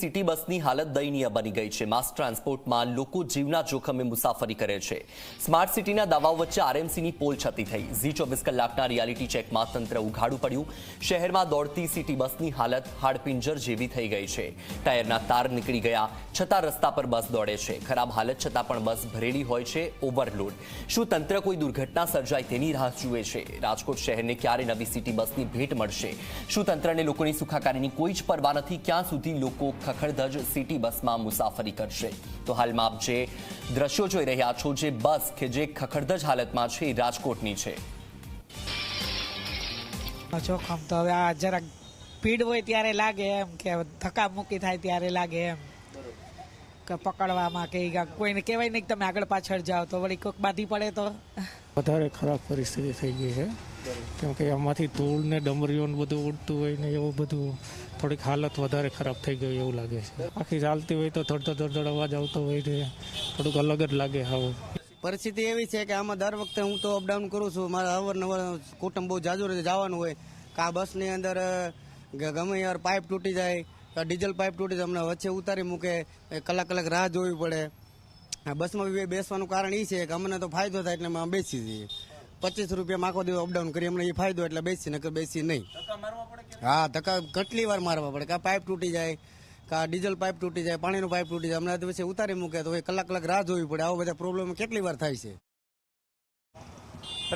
City બસની હાલત દયનીય બની ગઈ છે. માસ ટ્રાન્સપોર્ટમાં લોકો જીવના જોખમે મુસાફરી કરે છે. સ્માર્ટ સિટીના દાવાઓ વચ્ચે આરએમસીની પોલ છતી થઈ. ઝી ચોવીસ કલાકના રિયાલિટી ચેકમાં તંત્ર ઉઘાડું પડ્યું. શહેરમાં દોડતી સિટી બસની હાલત હાડપિંજર જેવી થઈ ગઈ છે. ટાયરના તાર નીકળી ગયા, છતાં રસ્તા પર બસ દોડે છે. ખરાબ હાલત છતાં પણ બસ ભરેલી હોય છે, ઓવરલોડ. શું તંત્ર કોઈ દુર્ઘટના સર્જાય તેની રાહ જુએ છે? રાજકોટ શહેરને ક્યારે નવી સિટી બસની ભેટ મળશે? શું તંત્રને લોકોની સુખાકારીની કોઈ જ પરવા નથી? ક્યાં સુધી લોકો ખખડધજ સિટી બસમાં મુસાફરી કરશે. તો હાલમાં આપ જે દ્રશ્યો જોઈ રહ્યા છો જે બસ કે જે ખખડધજ હાલતમાં છે એ રાજકોટની છે. જોખમ તો હવે આ જરાક ભીડ હોય ત્યારે લાગે એમ કે ધક્કા મૂકી થાય ત્યારે લાગે એમ. કે પકડવામાં કે કોઈને કહેવાય નહીં તમે આગળ પાછળ જાઓ તો વળી કોઈક બાધી પડે તો. વધારે ખરાબ પરિસ્થિતિ થઈ ગઈ છે. કેમ કે આમાંથી ધૂળ ને ડમરીઓનું બધું ઉડતું હોય ને એવું બધું થોડીક હાલત વધારે ખરાબ થઈ ગઈ એવું લાગે છે. આખી ચાલતી હોય તો ધડધડ ધડધડ અવાજ આવતો હોય છે. થોડુંક અલગ જ લાગે હવે. પરિસ્થિતિ એવી છે કે આમાં દર વખતે હું તો અપડાઉન કરું છું. મારે અવારનવાર કુટુંબ બહુ જાજુ જવાનું હોય. કે આ બસની અંદર ગમે યાર પાઇપ તૂટી જાય ડીઝલ પાઇપ તૂટી જાય, અમને વચ્ચે ઉતારી મૂકે કલાક કલાક રાહ જોવી પડે. બસમાં બેસવાનું કારણ એ છે કે અમને તો ફાયદો થાય એટલે અમે બેસી જઈએ. પચીસ રૂપિયા આખો દિવસ અપડાઉન કરી અમને એ ફાયદો એટલે બેસી નકર બેસી નહીં. હા ધક્કા કેટલી વાર મારવા પડે? કે પાઇપ તૂટી જાય કે ડીઝલ પાઇપ તૂટી જાય પાણીનો પાઇપ તૂટી જાય. અમને પછી ઉતારી મૂકે તો એ કલાક કલાક રાહ જોવી પડે. આવા બધા પ્રોબ્લેમ કેટલી વાર થાય છે?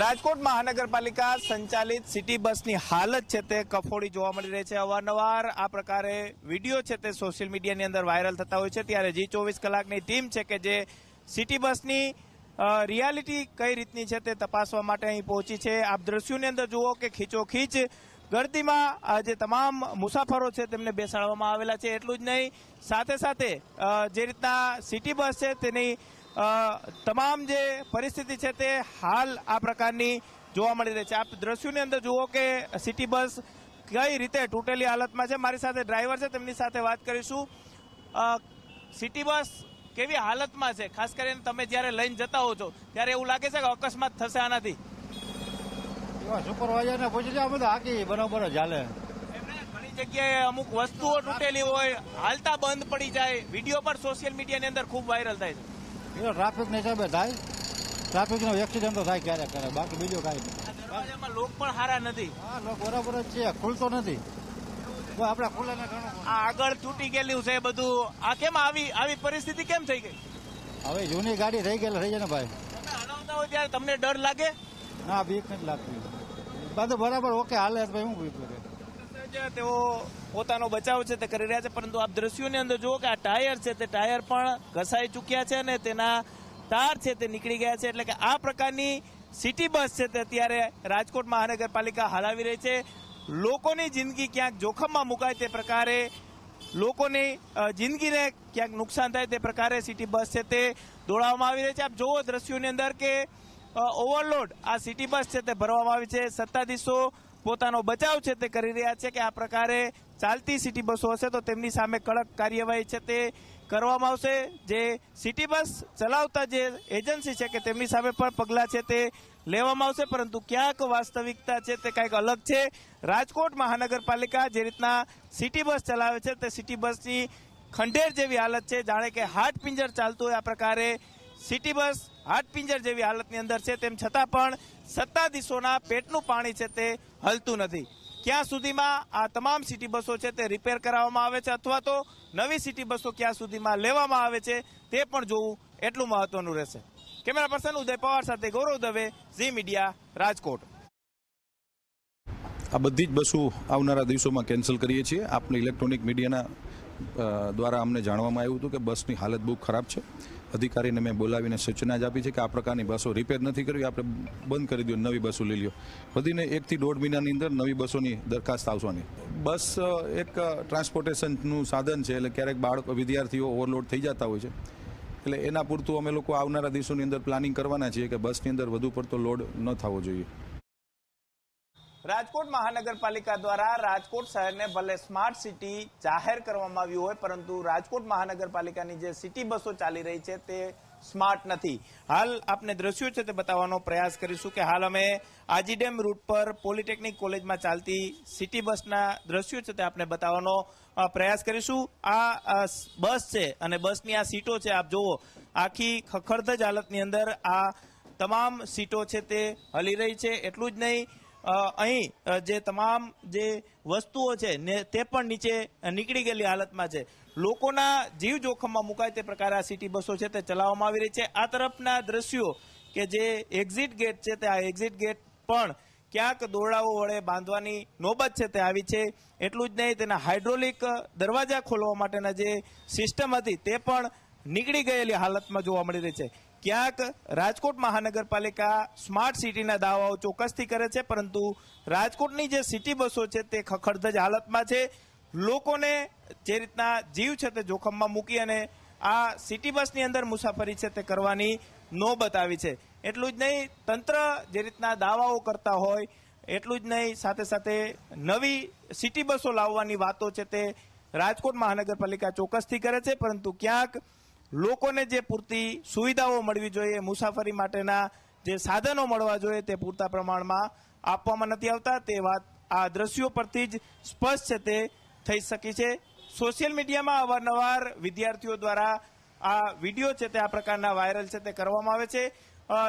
રાજકોટ મહાનગરપાલિકા સંચાલિત સિટી બસની હાલત છે તે કફોડી જોવા મળી રહી છે. અવારનવાર આ પ્રકારે વીડિયો છે તે સોશિયલ મીડિયાની અંદર વાયરલ થતા હોય છે. ત્યારે જી ચોવીસ કલાકની ટીમ છે કે જે સિટી બસની રિયાલિટી કઈ રીતની છે તે તપાસવા માટે અહીં પહોંચી છે? આપ દ્રશ્યોની અંદર જુઓ કે ખીચોખીચ ગર્દીમાં જે તમામ મુસાફરો છે તેમને બેસાડવામાં આવેલા છે. એટલું જ નહીં, સાથે સાથે જે રીતના સિટી બસ છે તેની તમામ જે પરિસ્થિતિ છે તે હાલ આ પ્રકારની જોવા મળી રહી છે. આપ દ્રશ્યોની અંદર જુઓ કે સિટી બસ કઈ રીતે તૂટેલી હાલતમાં છે. મારી સાથે ડ્રાઈવર છે, તેમની સાથે વાત કરીશું. સિટી બસ કેવી હાલતમાં છે? ખાસ કરીને તમે જ્યારે લઈને જતા હો છો ત્યારે એવું લાગે છે કે અકસ્માત થશે આનાથી? સુપરવાઇઝર ને પૂછી લે બધું હાકી બરાબર જ હાલે. ઘણી જગ્યાએ અમુક વસ્તુઓ તૂટેલી હોય હાલતા બંધ પડી જાય. વીડિયો પણ સોશિયલ મીડિયાની અંદર ખૂબ વાયરલ થાય છે. એ ટ્રાફિકની હિસાબે થાય. ટ્રાફિક નો એક્સિડન્ટ તો થાય ક્યારેક કરે બાકી બીજું કાંઈ નહીં. લોક પણ સારા નથી. હા લોક બરાબર જ છે ખુલતો નથી. આ આગળ તૂટી ગયેલું છે બધું. આ કેમ આવી આવી પરિસ્થિતિ કેમ થઈ ગઈ? હવે જૂની ગાડી થઈ ગયેલી થઈ જાય ને ભાઈ. તમે હલાવતા હોય ત્યારે તમને ડર લાગે? ના બીક નથી લાગતી. બધું બરાબર ઓકે હાલે ભાઈ હું બીક લાગે તેઓ પોતાનો બચાવ છે તે કરી રહ્યા છે પરંતુ આપ દ્રશ્યોની અંદર જુઓ કે આ ટાયર છે તે ટાયર પણ ઘસાઈ ચૂક્યા છે અને તેના તાર છે તે નીકળી ગયા છે. એટલે કે આ પ્રકારની સિટી બસ છે તે અત્યારે રાજકોટ મહાનગરપાલિકા હલાવી રહી છે. લોકોની જિંદગી ક્યાંક જોખમમાં મુકાય તે પ્રકારે, લોકોની જિંદગીને ક્યાંક નુકસાન થાય તે પ્રકારે સિટી બસ છે તે દોડાવવામાં આવી રહી છે. આપ જુઓ દ્રશ્યોની અંદર કે ઓવરલોડ આ સિટી બસ છે તે ભરવામાં આવી છે. સત્તાધીશો પોતાનો બચાવ છે તે કરી રહ્યા છે કે આ પ્રકારે ચાલતી સિટી બસો હશે તો તેમની સામે કડક કાર્યવાહી છે તે કરવામાં આવશે. જે સિટી બસ ચલાવતા જે એજન્સી છે કે તેમની સામે પણ પગલાં છે તે લેવામાં આવશે, પરંતુ ક્યાંક વાસ્તવિકતા છે તે કંઈક અલગ છે. રાજકોટ મહાનગરપાલિકા જે રીતના સિટી બસ ચલાવે છે તે સિટી બસની ખંડેર જેવી હાલત છે. જાણે કે હાટ પિંજર ચાલતું હોય આ પ્રકારે સિટી બસ હાટ પિંજર જેવી હાલતની અંદર છે. તેમ છતાં પણ સત્તાધીશોના પેટનું પાણી છે તે હલતું નથી. ક્યાં સુધીમાં આ તમામ સિટી બસો છે તે રિપેર કરાવવામાં આવે છે અથવા તો નવી સિટી બસો ક્યાં સુધીમાં લેવામાં આવે છે તે પણ જોવું એટલું મહત્વનું રહેશે. કેમેરા પર્સન ઉદય પવાર સાથે ગૌરવ દવે, ઝી મીડિયા, રાજકોટ. આ બધી જ બસો આવનારા દિવસોમાં કેન્સલ કરીએ છીએ. આપણે ઇલેક્ટ્રોનિક મીડિયાના દ્વારા અમને જાણવામાં આવ્યું હતું કે બસની હાલત બહુ ખરાબ છે. અધિકારીને મેં બોલાવીને સૂચના જ આપી છે કે આ પ્રકારની બસો રિપેર નથી કરવી આપણે બંધ કરી દો, નવી બસો લઈ લ્યો. વધીને એકથી દોઢ મહિનાની અંદર નવી બસોની દરખાસ્ત આવવાની બસ એક ટ્રાન્સપોર્ટેશનનું સાધન છે, એટલે ક્યારેક બાળકો, વિદ્યાર્થીઓ ઓવરલોડ થઈ જતા હોય છે. એટલે એના પૂરતું અમે લોકો આવનારા દિવસોની અંદર પ્લાનિંગ કરવાના છીએ કે બસની અંદર વધુ પડતો લોડ ન થવો જોઈએ. રાજકોટ મહાનગરપાલિકા દ્વારા રાજકોટ શહેરને ભલે સ્માર્ટ સિટી જાહેર કરવામાં આવ્યું હોય, પરંતુ રાજકોટ મહાનગરપાલિકાની જે સિટી બસો ચાલી રહી છે તે સ્માર્ટ નથી. હાલ આપને દ્રશ્યો છે તે બતાવવાનો પ્રયાસ કરીશું કે હાલ અમે આજીડેમ રૂટ પર પોલિટેકનિક કોલેજમાં ચાલતી સિટી બસના દ્રશ્યો છે તે આપને બતાવવાનો પ્રયાસ કરીશું. આ બસ છે અને બસની આ સીટો છે, આપ જુઓ, આખી ખખડધજ હાલતની અંદર આ તમામ સીટો છે તે હલી રહી છે. એટલું જ નહીં અહીં જે તમામ જે વસ્તુઓ છે, ને તે પણ નીચે નીકળી ગયેલી હાલતમાં છે. લોકોના જીવ જોખમમાં મુકાય તે પ્રકારે આ સિટી બસો છે તે ચલાવવામાં આવી રહી છે. આ તરફના દ્રશ્યો કે જે એક્ઝિટ ગેટ છે તે આ એક્ઝિટ ગેટ પણ ક્યાંક દોરડાઓ વડે બાંધવાની નોબત છે તે આવી છે. એટલું જ નહીં, તેના હાઇડ્રોલિક દરવાજા ખોલવા માટેના જે સિસ્ટમ હતી તે પણ નીકળી ગયેલી હાલતમાં જોવા મળી રહી છે. ક્યાંક રાજકોટ મહાનગરપાલિકા સ્માર્ટ સિટીના દાવાઓ ચોક્કસથી કરે છે, પરંતુ રાજકોટની જે સિટી બસો છે તે ખખડધજ હાલતમાં છે. લોકોને જે રીતના જીવ છે તે જોખમમાં મૂકી અને આ સિટી બસની અંદર મુસાફરી છે તે કરવાની નોબત આવી છે. એટલું જ નહીં, તંત્ર જે રીતના દાવાઓ કરતા હોય, એટલું જ નહીં, સાથે સાથે નવી સિટી બસો લાવવાની વાતો છે તે રાજકોટ મહાનગરપાલિકા ચોક્કસથી કરે છે, પરંતુ ક્યાંક લોકોને જે પૂરતી સુવિધાઓ મળવી જોઈએ, મુસાફરી માટેના જે સાધનો મળવા જોઈએ તે પૂરતા પ્રમાણમાં આપવામાં નથી આવતા. તે વાત આ દ્રશ્યો પરથી જ સ્પષ્ટ છે તે થઈ શકી છે. સોશિયલ મીડિયામાં અવારનવાર વિદ્યાર્થીઓ દ્વારા આ વીડિયો છે તે આ પ્રકારના વાયરલ છે તે કરવામાં આવે છે.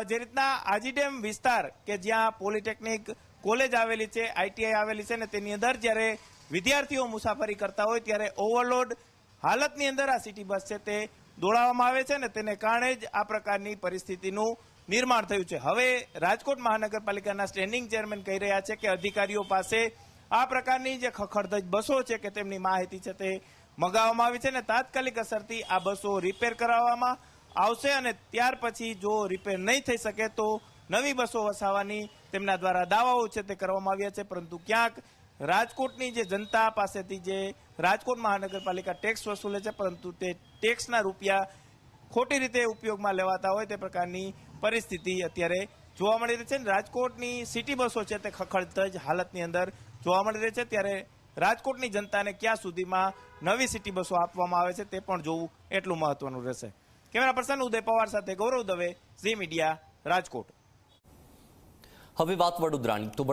જે રીતના આજીડેમ વિસ્તાર કે જ્યાં પોલિટેકનિક કોલેજ આવેલી છે આઈટીઆઈ આવેલી છે ને તેની અંદર જ્યારે વિદ્યાર્થીઓ મુસાફરી કરતા હોય ત્યારે ઓવરલોડ હાલતની અંદર આ સિટી બસ છે તે દોડાવવામાં આવે છે ને તેને કારણે જ આ પ્રકારની પરિસ્થિતિનું નિર્માણ થયું છે. હવે રાજકોટ મહાનગરપાલિકાના સ્ટેન્ડિંગ ચેરમેન કહી રહ્યા છે કે અધિકારીઓ પાસે આ પ્રકારની જે ખખડધજ બસો છે કે તેમની માહિતી છે તે મગાવવામાં આવી છે ને તાત્કાલિક અસરથી આ બસો રિપેર કરાવવામાં આવશે અને ત્યાર પછી જો રિપેર નહીં થઈ શકે તો નવી બસો વસાવવાની તેમના દ્વારા દાવાઓ છે તે કરવામાં આવ્યા છે. પરંતુ ક્યાંક રાજકોટની જે જનતા પાસેથી જે રાજકોટ મહાનગરપાલિકા ટેક્સ વસૂલે છે, પરંતુ તે ટેક્સના રૂપિયા ખોટી રીતે ઉપયોગમાં લેવાતા હોય તે પ્રકારની પરિસ્થિતિ અત્યારે જોવા મળી રહી છે રાજકોટની સિટી બસો છે તે ખખડધજ હાલતની અંદર જોવા મળી રહી છે. ત્યારે રાજકોટની જનતાને ક્યાં સુધીમાં નવી સિટી બસો આપવામાં આવે છે તે પણ જોવું એટલું મહત્વનું રહેશે. કેમેરા પર્સન ઉદય પવાર સાથે ગૌરવ દવે, ઝી મીડિયા રાજકોટ. હવે વાત વડોદરાની. તો